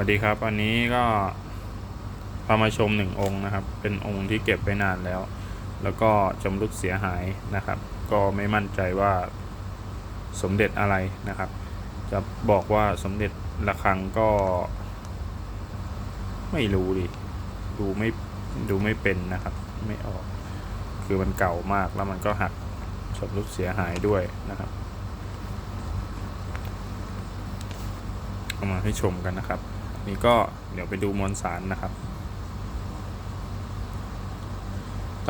วัสดีครับอันนี้ก็พามาชมหนึ่งองค์นะครับ เป็นองค์ที่เก็บไปนานแล้ว แล้วก็จำรุดเสียหายนะครับ ก็ไม่มั่นใจว่าสมเด็จอะไรนะครับ จะบอกว่าสมเด็จระฆังก็ ไม่รู้ดิดูไม่ดูไม่เป็นนะครับ ไม่ออก คือมันเก่ามากแล้วมันก็หักชำรุดเสียหายด้วยนะครับเอามาให้ชมกันนะครับ นี่ก็เดี๋ยวไปดูมวลสารนะครับ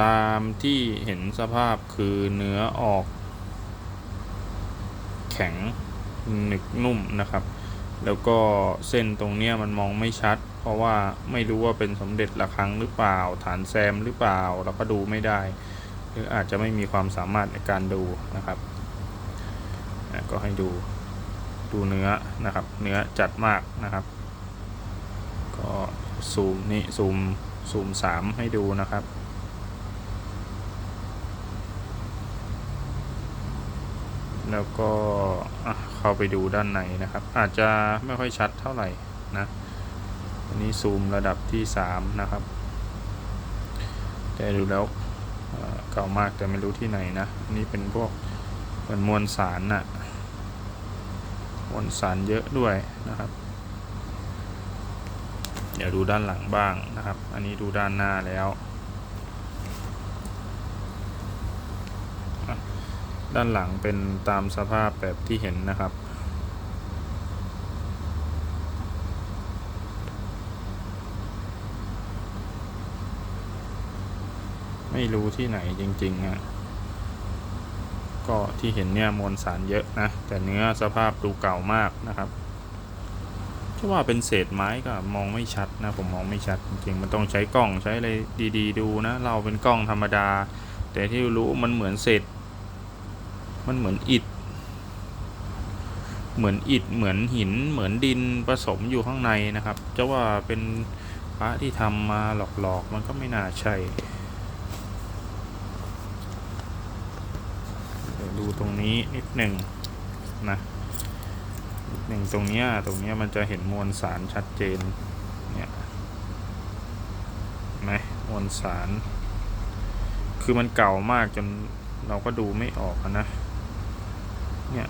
ตามที่เห็นสภาพคือเนื้อออก แข็งหนึกนุ่มนะครับ แล้วก็เส้นตรงเนี้ยมันมองไม่ชัด เพราะว่าไม่รู้ว่าเป็นสมเด็จระฆังหรือเปล่า ฐานแซมหรือเปล่าเราก็ดูไม่ได้ หรืออาจจะไม่มีความสามารถในการดูนะครับอ่ก็ให้ดูดูเนื้อนะครับ เนื้อจัดมากนะครับ ซูมนี่ซูมซูมสามให้ดูนะครับ แล้วก็เข้าไปดูด้านในนะครับ อาจจะไม่ค่อยชัดเท่าไหร่นะอันนี้ซูมระดับที่สามนะครับ แต่ดูแล้วเก่ามากแต่ไม่รู้ที่ไหนนะอันนี่เป็นพวกเหมือนมวลสารน่ะมวลสารเยอะด้วยนะครับ เดี๋ยวดูด้านหลังบ้างนะครับ อันนี้ดูด้านหน้าแล้ว ด้านหลังเป็นตามสภาพแบบที่เห็นนะครับ ไม่รู้ที่ไหนจริงๆฮะก็ที่เห็นเนี่ยมวลสารเยอะนะ แต่เนื้อสภาพดูเก่ามากนะครับ จะว่าเป็นเศษไม้ก็มองไม่ชัดนะ ผมมองไม่ชัดจริงๆมันต้องใช้กล้องใช้อะไรดีๆ ดูนะ เราเป็นกล้องธรรมดา แต่ที่รู้มันเหมือนเศษ มันเหมือนอิฐ เหมือนอิฐเหมือนหินเหมือนดินผสมอยู่ข้างในนะครับจะว่าเป็นพระที่ทำมาหลอกๆ มันก็ไม่น่าใช่ดูตรงนี้นิดหนึ่งนะ หนึ่งตรงเนี้ยตรงเนี้ยมันจะเห็นมวลสารชัดเจนเนี่ยไหมมวลสาร คือมันเก่ามากจนเราก็ดูไม่ออกนะเนี่ย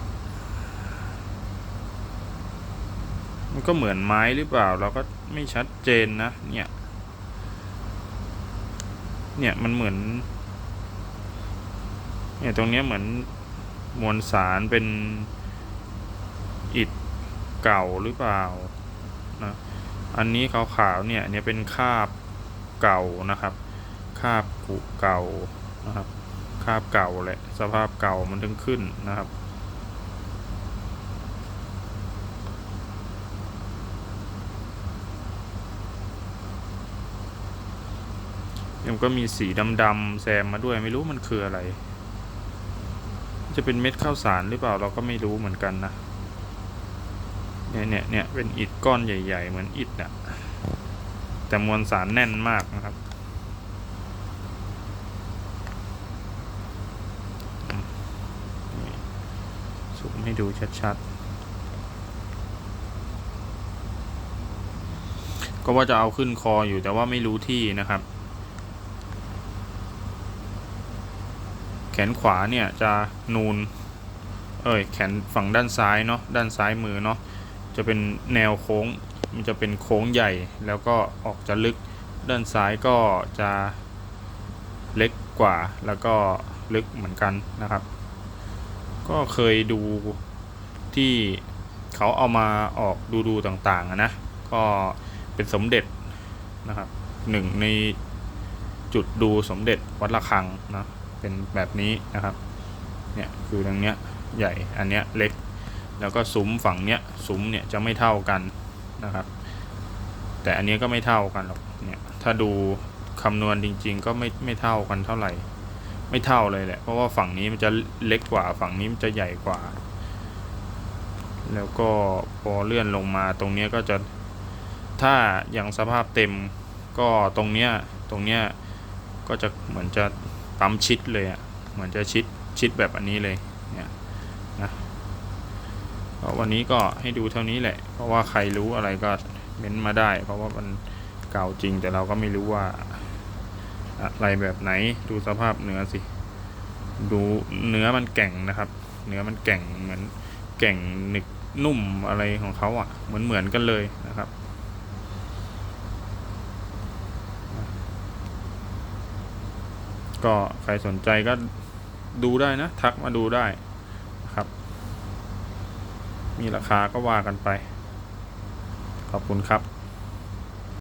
มันก็เหมือนไม้หรือเปล่า เราก็ไม่ชัดเจนนะเนี่ยเนี่ยมันเหมือนเนี่ยตรงนี้เหมือนมวลสารเป็น อิฐเก่าหรือเปล่านะอันนี้ขาวๆเนี่ยเนี้ยเป็นคาบเก่านะครับ คาบผุเก่านะครับคาบเก่าแหละสภาพเก่ามันถึงขึ้นนะครับ ยังก็มีสีดำๆแซมมาด้วยไม่รู้มันคืออะไร จะเป็นเม็ดข้าวสารหรือเปล่าเราก็ไม่รู้เหมือนกันนะ เนี่ยเนี่ยเนี่ยเป็นอิฐก้อนใหญ่ ๆ เหมือนอิฐอะแต่มวลสารแน่นมากนะครับอืมนี่ซูมให้ดูชัดๆ ก็ว่าจะเอาขึ้นคออยู่แต่ว่าไม่รู้ที่นะครับ แขนขวาเนี่ยจะนูน เอ้ย แขนฝั่งด้านซ้ายเนาะ ด้านซ้ายมือเนาะ จะเป็นแนวโค้ง มันจะเป็นโค้งใหญ่แล้วก็ออกจะลึก ด้านซ้ายก็จะเล็กกว่าแล้วก็ลึกเหมือนกันนะครับ ก็เคยดูที่เขาเอามาออกดูดูๆต่างๆอะนะ ก็เป็นสมเด็จนะครับหนึ่งในจุดดูสมเด็จวัดระฆังนะเป็นแบบนี้นะครับเนี่ยคือตรงเนี้ยใหญ่อันเนี้ยเล็ก แล้วก็ซุ้มฝั่งเนี้ยซุ้มเนี่ยจะไม่เท่ากันนะครับ แต่อันเนี้ยก็ไม่เท่ากันหรอกเนี่ยถ้าดูคำนวณจริง ๆ ก็ไม่ไม่เท่ากันเท่าไหร่ ไม่เท่าเลยแหละ เพราะว่าฝั่งนี้มันจะเล็กกว่าฝั่งนี้มันจะใหญ่กว่า แล้วก็พอเลื่อนลงมาตรงเนี้ยก็จะถ้าอย่างสภาพเต็มก็ตรงเนี้ยตรงเนี้ยก็จะเหมือนจะปั๊มชิดเลยอะ่ะเหมือนจะชิดชิดแบบอันนี้เลยเนี่ยนะ ก็วันนี้ก็ให้ดูเท่านี้แหละ เพราะว่าใครรู้อะไรก็เม้นต์มาได้ เพราะว่ามันเก่าจริงแต่เราก็ไม่รู้ว่า อะไรแบบไหนดูสภาพเนื้อสิ ดูเนื้อมันแก่งนะครับ เนื้อมันแก่งเหมือนแก่งหนึกนุ่มอะไรของเขาอะ่ะ เหมือนเหมือนกันเลยนะครับก็ใครสนใจก็ดูได้นะ ทักมาดูได้ มีราคาก็ว่ากันไป ขอบคุณครับ